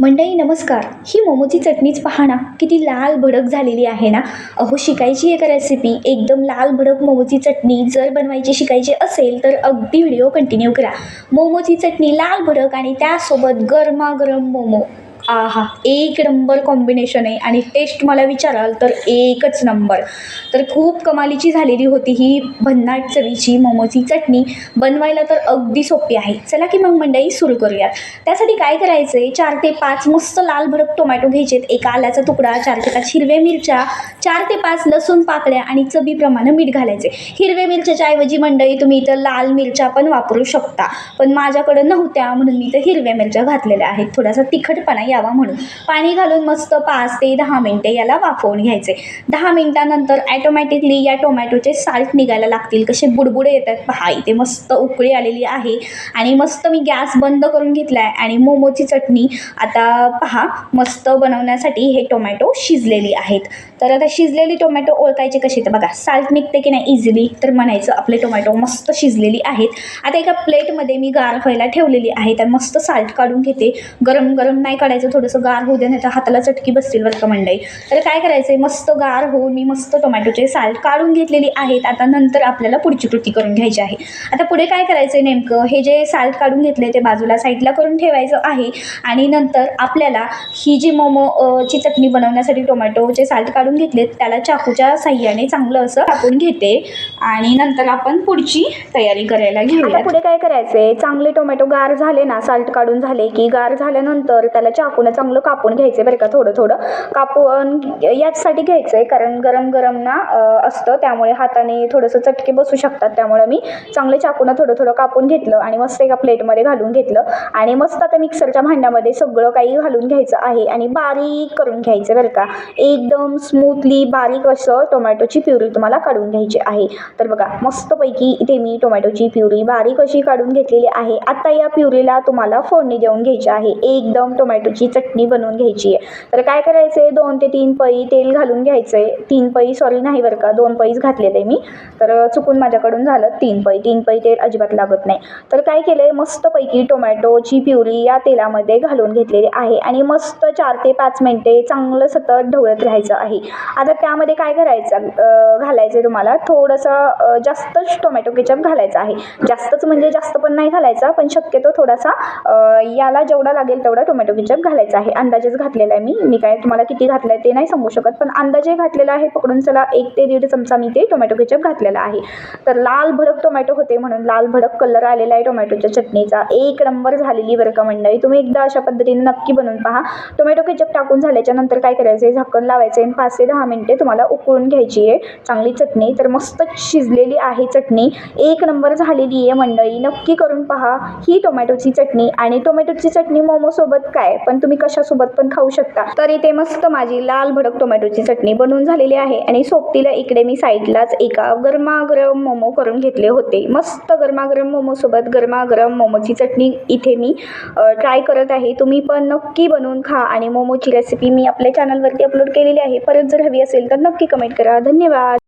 मंडळी नमस्कार. ही मोमोची चटणीच पहा ना किती लाल भडक झालेली आहे ना. अहो शिकायची एक रेसिपी एकदम लाल भडक मोमोची चटणी जर बनवायची शिकायची असेल तर अगदी व्हिडिओ कंटिन्यू करा. मोमोची चटणी लाल भडक आणि त्यासोबत गरमागरम मोमो. आहा एक नंबर कॉम्बिनेशन आहे. आणि टेस्ट मला विचाराल तर एकच नंबर. तर खूप कमालीची झालेली होती ही भन्नाट चवीची मोमोची चटणी. बनवायला तर अगदी सोपी आहे. चला की मग मंडई सुरू करूयात. त्यासाठी काय करायचं आहे चार ते पाच मस्त लाल भडक टोमॅटो घ्यायचेत. एक आल्याचा तुकडा चार ते पाच हिरव्या मिरच्या चार ते पाच लसूण पाकळ्या आणि चवीप्रमाणे मीठ घालायचे हिरव्या मिरच्याच्या ऐवजी मंडळी तुम्ही इथं लाल मिरच्या पण वापरू शकता. पण माझ्याकडं नव्हत्या म्हणून मी इथं हिरव्या मिरच्या घातलेल्या आहेत. थोडासा तिखटपणा या यावा म्हणून. पाणी घालून मस्त पाच ते दहा मिनटे याला वाफवून घ्यायचे. दहा मिनटानंतर ॲटोमॅटिकली या टोमॅटोचे साल्ट निघायला लागतील. कसे बुडबुडे येतात. पहा इथे मस्त उकळी आलेली आहे. आणि मस्त मी गॅस बंद करून घेतला आहे आणि मोमोची चटणी आता पहा मस्त बनवण्यासाठी हे टोमॅटो शिजलेली आहेत. तर आता शिजलेली टोमॅटो ओळखायचे कसे तर बघा साल्ट निघते की नाही? इझिली तर म्हणायचं आपले टोमॅटो मस्त शिजलेली आहेत. आता एका प्लेटमध्ये मी गार व्हायला ठेवलेली आहे. तर मस्त साल्ट काढून घेते. गरम गरम नाही काढायचं. म्हणजे थोडंसं गार होऊ दे नाही तर हाताला चटकी बसतील बरं का मंडई. तर काय करायचं आहे मस्त गार होऊन मी मस्त टोमॅटोचे साल्ट काढून घेतलेली आहेत. आता नंतर आपल्याला पुढची कृती करून घ्यायची आहे. आता पुढे काय करायचं आहे नेमकं? हे जे साल्ट काढून घेतले ते बाजूला साईडला करून ठेवायचं आहे. आणि नंतर आपल्याला ही जी मोमो ची चटणी बनवण्यासाठी टोमॅटोचे साल्ट काढून घेतले त्याला चाकूच्या साह्याने चांगलं असं टाकून घेते. आणि नंतर आपण पुढची तयारी करायला घेऊया पुढे काय करायचंय? चांगले टोमॅटो गार झाले ना साल्ट काढून झाले की गार झाल्यानंतर त्याला कापून चांगलं कापून घ्यायचं बरं का थोडं थोडं. कापून याचसाठी घ्यायचं आहे कारण गरम गरम ना असतं. त्यामुळे हाताने थोडंसं चटके बसू शकतात. त्यामुळे मी चांगले चाकूनं थोडं थोडं कापून घेतलं आणि मस्त एका प्लेटमध्ये घालून घेतलं. आणि मस्त आता मिक्सरच्या भांड्यामध्ये सगळं काही घालून घ्यायचं आहे आणि बारीक करून घ्यायचं बरं का. एकदम स्मूथली बारीक असं टोमॅटोची प्युरी तुम्हाला काढून घ्यायची आहे. तर बघा मस्तपैकी इथे मी टोमॅटोची प्युरी बारीक अशी काढून घेतलेली आहे. आता या प्युरीला तुम्हाला फोडणी देऊन घ्यायची आहे. एकदम टोमॅटोची चटणी बनवून घ्यायची आहे. तर काय करायचं आहे दोन ते तीन पई तेल घालून घ्यायचं आहे तीन पई सॉरी नाही बरं का दोन पईच घातलेलं आहे मी. तर चुकून माझ्याकडून झालं तीन पई तीन पई तेल अजिबात लागत नाही. तर काय केलं आहे मस्तपैकी टोमॅटोची प्युरी या तेलामध्ये घालून घेतलेली आहे आणि मस्त चार ते पाच मिनटे चांगलं सतत ढवळत राहायचं आहे. आता त्यामध्ये काय करायचं? घालायचं आहे तुम्हाला. थोडंसं जास्तच टोमॅटो केचप घालायचं आहे. जास्तच म्हणजे जास्त पण नाही घालायचा पण शक्यतो थोडासा याला जेवढा लागेल तेवढा टोमॅटो केचप घालायचा आहे. अंदाजेच घातलेला आहे मी. मी काय तुम्हाला किती घातलं आहे ते नाही सांगू शकत पण अंदाजे घातलेला आहे पकडून चला. एक ते दीड चमचा मी ते टोमॅटो केचप घातलेला आहे. तर लाल भडक टोमॅटो होते म्हणून लाल भडक कलर आलेला आहे टोमॅटोच्या चटणीचा. एक नंबर झालेली बरं का मंडळी तुम्ही एकदा अशा पद्धतीने नक्की बनवून पहा. टोमॅटो केचप टाकून झाल्याच्यानंतर काय करायचं आहे? झाकण लावायचं आहे आणि पाच ते दहा मिनटे तुम्हाला उकळून घ्यायची आहे. चांगली चटणी. तर मस्त शिजलेली आहे चटणी. एक नंबर झालेली आहे मंडळी. नक्की करून पहा. ही टोमॅटोची चटणी आणि टोमॅटोची चटणी मोमोसोबत काय? पण तुम्ही कशासोबत पण खाऊ शकता. तर इथे मस्त माझी लाल भडक टोमॅटोची चटणी बनवून झालेली आहे आणि सोबतीला इकडे मी साईडलाच एका गरमागरम मोमो करून घेतले होते. मस्त गरमागरम मोमोसोबत गरमागरम मोमोची चटणी इथे मी ट्राय करत आहे. तुम्ही पण नक्की बनवून खा आणि मोमोची रेसिपी मी आपल्या चॅनलवरती अपलोड केलेली आहे. परत जर हवी असेल तर नक्की कमेंट करा. धन्यवाद.